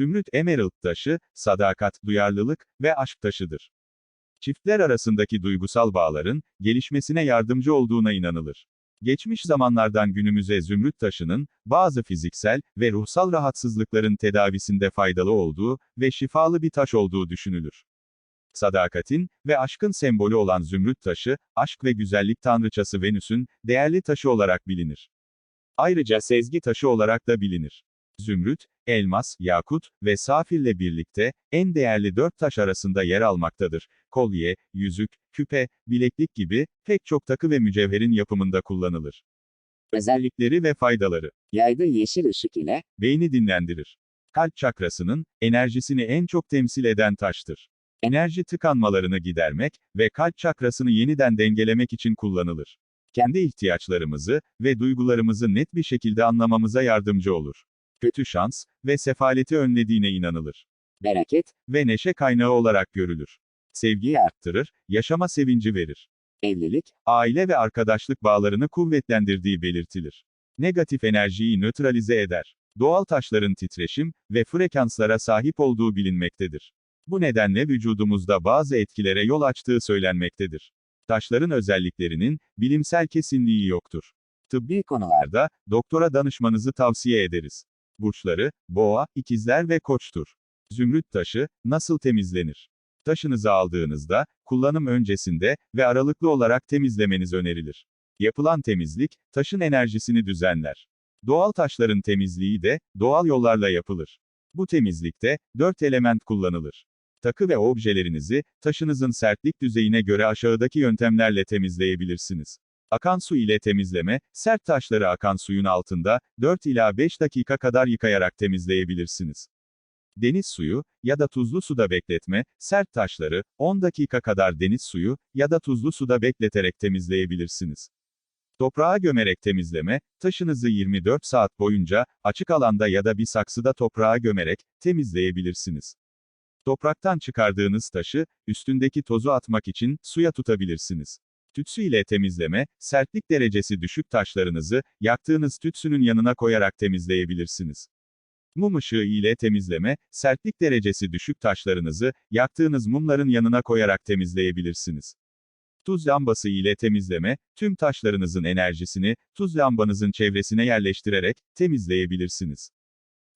Zümrüt emerald taşı, sadakat, duyarlılık ve aşk taşıdır. Çiftler arasındaki duygusal bağların, gelişmesine yardımcı olduğuna inanılır. Geçmiş zamanlardan günümüze zümrüt taşının, bazı fiziksel ve ruhsal rahatsızlıkların tedavisinde faydalı olduğu ve şifalı bir taş olduğu düşünülür. Sadakatin ve aşkın sembolü olan zümrüt taşı, aşk ve güzellik tanrıçası Venüs'ün değerli taşı olarak bilinir. Ayrıca sezgi taşı olarak da bilinir. Zümrüt, elmas, yakut ve safirle birlikte en değerli dört taş arasında yer almaktadır. Kolye, yüzük, küpe, bileklik gibi pek çok takı ve mücevherin yapımında kullanılır. Özellikleri ve faydaları. Yaydığı yeşil ışık ile, Beyni dinlendirir. Kalp çakrasının enerjisini en çok temsil eden taştır. Enerji tıkanmalarını gidermek ve kalp çakrasını yeniden dengelemek için kullanılır. Kendi ihtiyaçlarımızı ve duygularımızı net bir şekilde anlamamıza yardımcı olur. Kötü şans ve sefaleti önlediğine inanılır bereket, ve neşe kaynağı olarak görülür. Sevgiyi arttırır, yaşama sevinci verir. evlilik, Aile ve arkadaşlık bağlarını kuvvetlendirdiği belirtilir. Negatif enerjiyi nötralize eder. Doğal taşların titreşim ve frekanslara sahip olduğu bilinmektedir. Bu nedenle vücudumuzda bazı etkilere yol açtığı söylenmektedir. Taşların özelliklerinin bilimsel kesinliği yoktur. Tıbbi konularda doktora danışmanızı tavsiye ederiz. Burçları Boğa, İkizler ve Koçtur. Zümrüt taşı nasıl temizlenir? Taşınızı aldığınızda, kullanım öncesinde ve aralıklı olarak temizlemeniz önerilir. Yapılan temizlik, taşın enerjisini düzenler. Doğal taşların temizliği de, doğal yollarla yapılır. Bu temizlikte, dört element kullanılır. Takı ve objelerinizi, taşınızın sertlik düzeyine göre aşağıdaki yöntemlerle temizleyebilirsiniz. Akan su ile temizleme, sert taşları akan suyun altında, 4 ila 5 dakika kadar yıkayarak temizleyebilirsiniz. Deniz suyu ya da tuzlu suda bekletme, sert taşları 10 dakika kadar deniz suyu ya da tuzlu suda bekleterek temizleyebilirsiniz. Toprağa gömerek temizleme, taşınızı 24 saat boyunca açık alanda ya da bir saksıda toprağa gömerek temizleyebilirsiniz. Topraktan çıkardığınız taşı üstündeki tozu atmak için suya tutabilirsiniz. Tütsü ile temizleme, sertlik derecesi düşük taşlarınızı yaktığınız tütsünün yanına koyarak temizleyebilirsiniz. Mum ışığı ile temizleme, sertlik derecesi düşük taşlarınızı, yaktığınız mumların yanına koyarak temizleyebilirsiniz. Tuz lambası ile temizleme, tüm taşlarınızın enerjisini, tuz lambanızın çevresine yerleştirerek, temizleyebilirsiniz.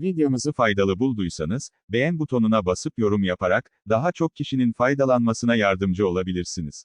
Videomuzu faydalı bulduysanız, beğen butonuna basıp yorum yaparak, daha çok kişinin faydalanmasına yardımcı olabilirsiniz.